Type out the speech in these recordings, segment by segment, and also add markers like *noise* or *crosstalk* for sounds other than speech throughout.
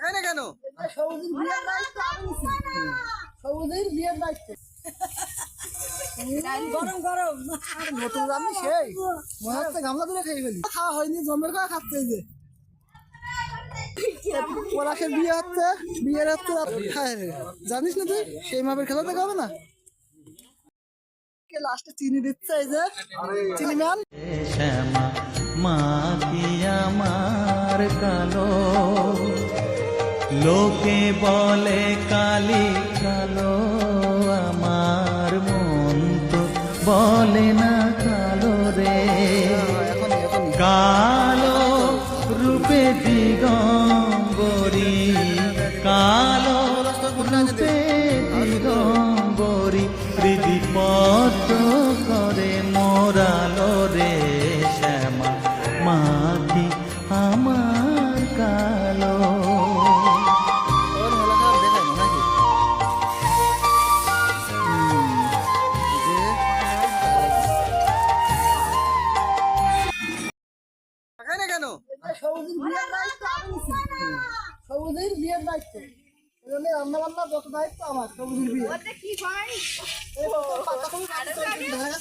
না কেন? সবুজের বিয়ের দায়িত্ব সবুজের বিয়ের দায়িত্ব। গরম গরম। নতুন রান্নি সেই। মনে হচ্ছে গামলা ধরে খেয়ে ফেলি। খাওয়া হয়নি জমের খাওয়া খাচ্ছে যে। পলাশের বিয়ে হচ্ছে বিয়ের হচ্ছে খায় জানিস না তুই? সেই মাপের খেলা দেখা হবে না? লাস্টে চিনি দিচ্ছে এই যে? চিনি ম্যান? মা কি আমার কালো? লোকে বলে কালি, কালো আমার মন তো বলে না কালো রে। কালো রূপে দিগম্বরী, কালো রূপে দিগম্বরী, হৃদি পদ্ম করে মোরালো রে শ্যামা, মাটি আমার কালো। সবুজের বিয়ের দায়িত্ব আমি নিছি। সবুজের বিয়ের দায়িত্ব। এই জন্য রান্না বান্না যত দায়িত্ব আমার সবুজের বিয়ে মেরে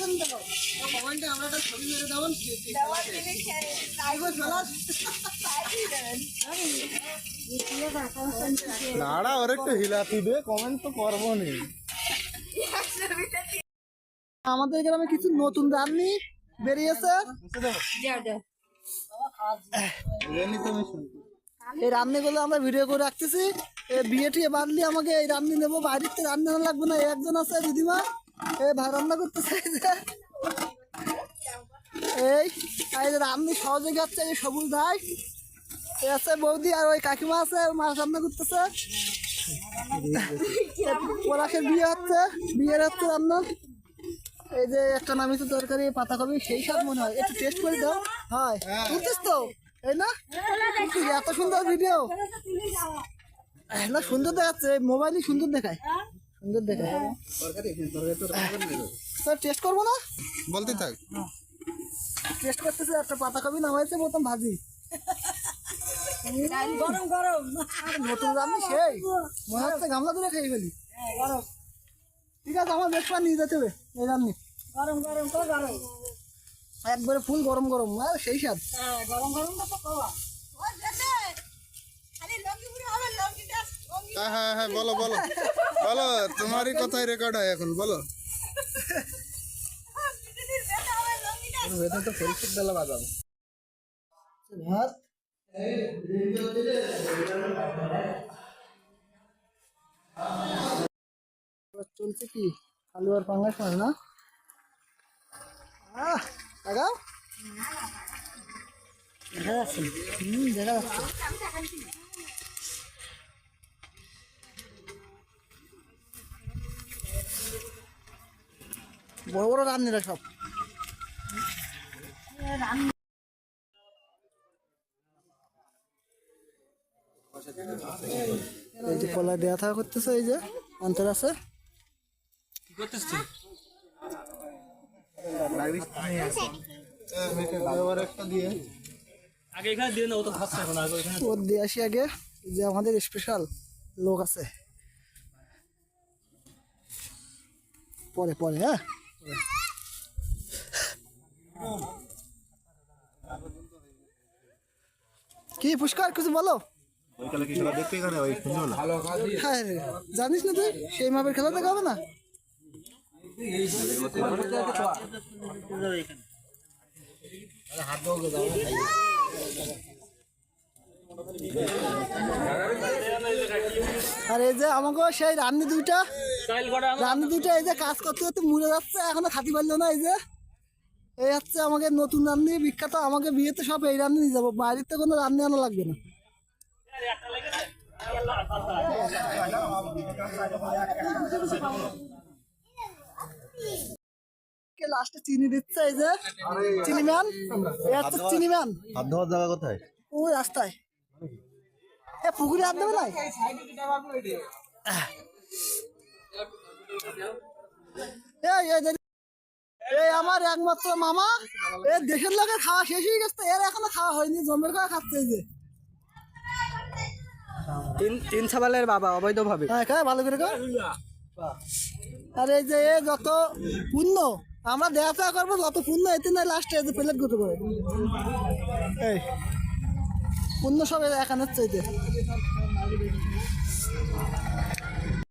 দেবেন। ওর একটু হিলাতি দে কমেন্ট তো করব নি। *laughs* আমাদের গ্রামে কিছু নতুন রান্নি বেরিয়েছে। এই রান্নিগুলো আমরা ভিডিও করে রাখতেছি। বিয়ে টিয়ে আমাকে এই রান্নি নেব। রান্না লাগবে না একজন আছে দিদিমা। এই ভাই রান্না এই রান্নি সহযোগী হচ্ছে এই সবুজ ভাই। আছে বৌদি আর ওই কাকিমা আছে মাছ রান্না করতেছে। পলাশের বিয়ে হচ্ছে, বিয়ের হচ্ছে রান্না। এই যে একটা নামিতে তরকারি পাতাকপি সেই সব মনে হয়। একটু টেস্ট করে দাও। হয় বুঝছিস তো? এই না? এত সুন্দর ভিডিও না সুন্দর দেখাচ্ছে। মোবাইলই সুন্দর দেখায়। সুন্দর দেখায়। স্যার টেস্ট করব না? বলতে থাক। টেস্ট করতেছে একটা পাতাকপি নামাইছে প্রথম ভাজি। গরম গরম। নতুন রান্নি সেই। মনে হচ্ছে গামলা ধরে খেয়ে ফেলি। ঠিক আছে আমার বেশ নিয়ে যেতে হবে। এই রান্নি। গরম গরম তো গরম। একবারে ফুল গরম গরম আর সেই স্বাদ। হ্যাঁ গরম গরম তো কওয়া। হ্যাঁ হ্যাঁ হ্যাঁ বলো বলো বলো তোমারই কথাই রেকর্ড হয় এখন বলো। তো পরিস্থিতি বেলা বাজাবো ভাত? চলছে কি? আলু আর পাঙ্গাস মাছ না? যাচ্ছে বড় বড় রান্নিরা সব এই যে কলা দেওয়া থাকা করতেছে, এই যে অন্তর আছে। দিয়ে আমাদের স্পেশাল লোক আছে পরে পরে কি পুষ্কার কিছু বলো জানিস না তুই? সেই মাপের খেলা দেখা হবে না? আর এই যে আমাকে সেই রান্নি দুইটা। রান্নি দুইটা এই যে কাজ করতে করতে মরে যাচ্ছে, এখনও খাতি পারল না এই যে। এই হচ্ছে আমাকে নতুন রান্নি, বিখ্যাত আমাকে বিয়েতে সব এই রান্নি নিয়ে যাব। বাইরের তো কোনো রান্নি আনা লাগবে না। লাস্টে চিনি দিচ্ছে এই যে? চিনি ম্যান? চিনি ম্যান? হাত ধোয়ার জায়গা কোথায়? ওই রাস্তায়। এ পুকুরে হাত দেবে নাই? এই এই যে- এই আমার একমাত্র মামা। এ দেশের লোকের খাওয়া শেষ হয়ে গেছে এর এখনও খাওয়া হয়নি জমের খাওয়া খাচ্ছে যে। তিন তিন সাবালের বাবা অবৈধভাবে। হ্যাঁ খা ভালো করে আর এই যে এ যত পূর্ণ আমরা দেখা ফেয়া করব যত পূর্ণ এতে না লাস্টে এই যে প্লেট গুটো করে। এই। পূর্ণ সব এখানে চাইতে।